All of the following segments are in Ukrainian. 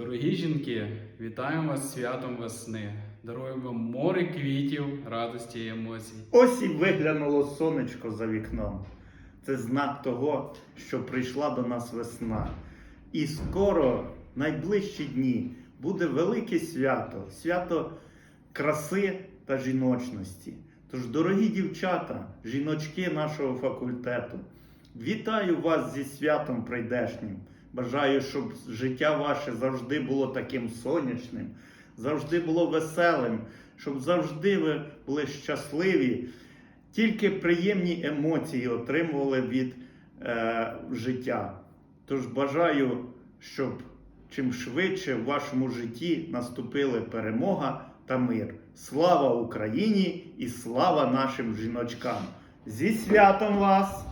Дорогі жінки, вітаємо вас святом весни. Даруємо вам море квітів, радості і емоцій. Ось і виглянуло сонечко за вікном. Це знак того, що прийшла до нас весна. І скоро, найближчі дні, буде велике свято, свято краси та жіночності. Тож, дорогі дівчата, жіночки нашого факультету, вітаю вас зі святом прийдешнім. Бажаю, щоб життя ваше завжди було таким сонячним, завжди було веселим, щоб завжди ви були щасливі, тільки приємні емоції отримували від е, життя. Тож бажаю, щоб чим швидше в вашому житті наступили перемога та мир. Слава Україні і слава нашим жіночкам! Зі святом вас!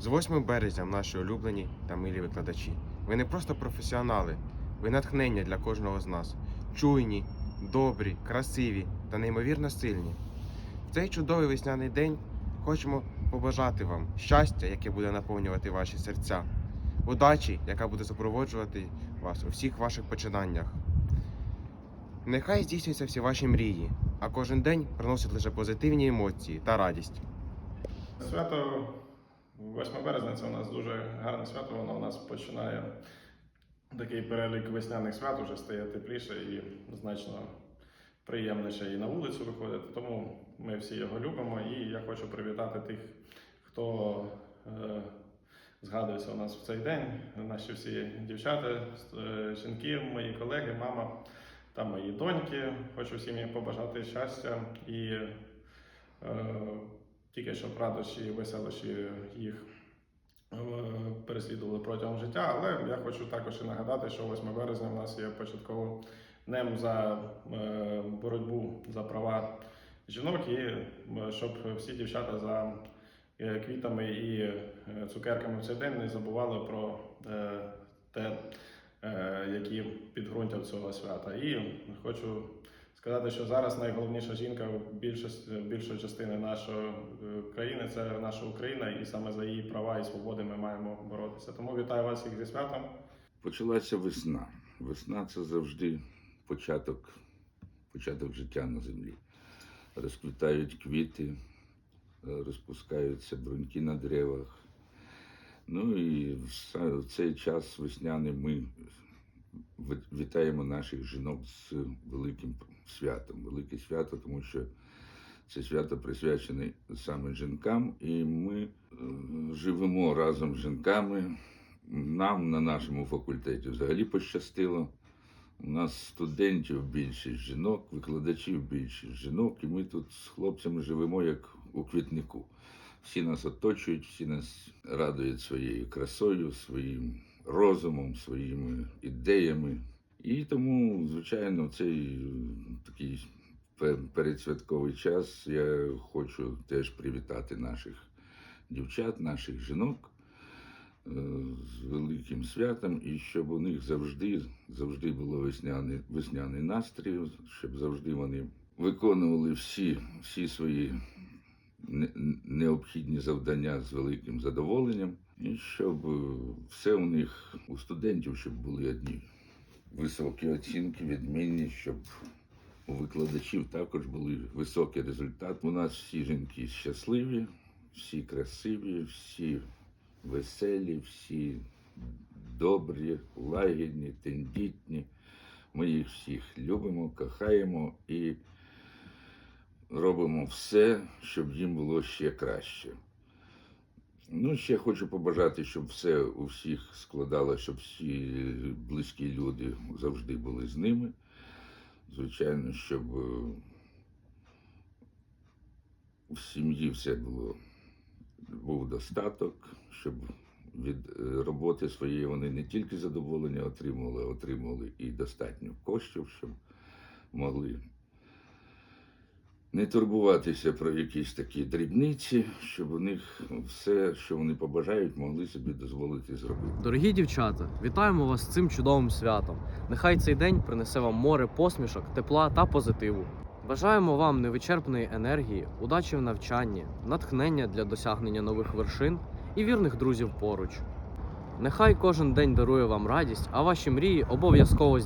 З 8 березня наші улюблені та милі викладачі. Ви не просто професіонали, ви натхнення для кожного з нас. Чуйні, добрі, красиві та неймовірно сильні. В цей чудовий весняний день хочемо побажати вам щастя, яке буде наповнювати ваші серця, удачі, яка буде супроводжувати вас у всіх ваших починаннях. Нехай здійснюються всі ваші мрії, а кожен день приносить лише позитивні емоції та радість. Свято 8 березня це у нас дуже гарне свято. Воно у нас починає такий перелік весняних свят, вже стає тепліше і значно приємніше і на вулицю виходити. Тому ми всі його любимо. І я хочу привітати тих, хто е, згадується у нас в цей день. Наші всі дівчата, е, жінки, мої колеги, мама та мої доньки. Хочу всім їм побажати щастя і. Е, тільки щоб радощі і веселощі їх е, переслідували протягом життя. Але я хочу також і нагадати, що 8 березня у нас є початково днем за е, боротьбу за права жінок, і е, щоб всі дівчата за квітами і цукерками в цей день не забували про те, які підґрунтя цього свята. І хочу сказати, що зараз найголовніша жінка більшої частини нашої е, країни це наша Україна, і саме за її права і свободи ми маємо боротися. Тому вітаю вас всіх зі святом. Почалася весна. Весна це завжди початок, початок життя на землі. Розквітають квіти, розпускаються бруньки на деревах. Ну і в цей час весняний ми вітаємо наших жінок з великим святом. Велике свято, тому що це свято присвячене саме жінкам, і ми е, живемо разом з жінками. Нам на нашому факультеті взагалі пощастило. У нас студентів більшість жінок, викладачів більшість жінок, і ми тут з хлопцями живемо як у квітнику. Всі нас оточують, всі нас радують своєю красою, своїм розумом, своїми ідеями. І тому, звичайно, цей е, такий пе- передсвятковий час я хочу теж привітати наших дівчат, наших жінок е, з великим святом, і щоб у них завжди, завжди було весняний, весняний настрій, щоб завжди вони виконували всі, всі свої необхідні завдання з великим задоволенням, і щоб е, все у них у студентів, щоб були одні високі оцінки, відмінні, щоб у викладачів також були високі результати. У нас всі жінки щасливі, всі красиві, всі веселі, всі добрі, лагідні, тендітні. Ми їх всіх любимо, кохаємо і робимо все, щоб їм було ще краще. Ну, ще хочу побажати, щоб все у всіх складалося, щоб всі близькі люди завжди були з ними. Звичайно, щоб е, в сім'ї все було був достаток, щоб від е, роботи своєї вони не тільки задоволення отримували, а отримували і достатньо коштів, щоб могли не турбуватися про якісь такі дрібниці, щоб у них все, що вони побажають, могли собі дозволити зробити. Дорогі дівчата, вітаємо вас з цим чудовим святом. Нехай цей день принесе вам море посмішок, тепла та позитиву. Бажаємо вам невичерпної енергії, удачі в навчанні, натхнення для досягнення нових вершин і вірних друзів поруч. Нехай кожен день дарує вам радість, а ваші мрії обов'язково здійсняться.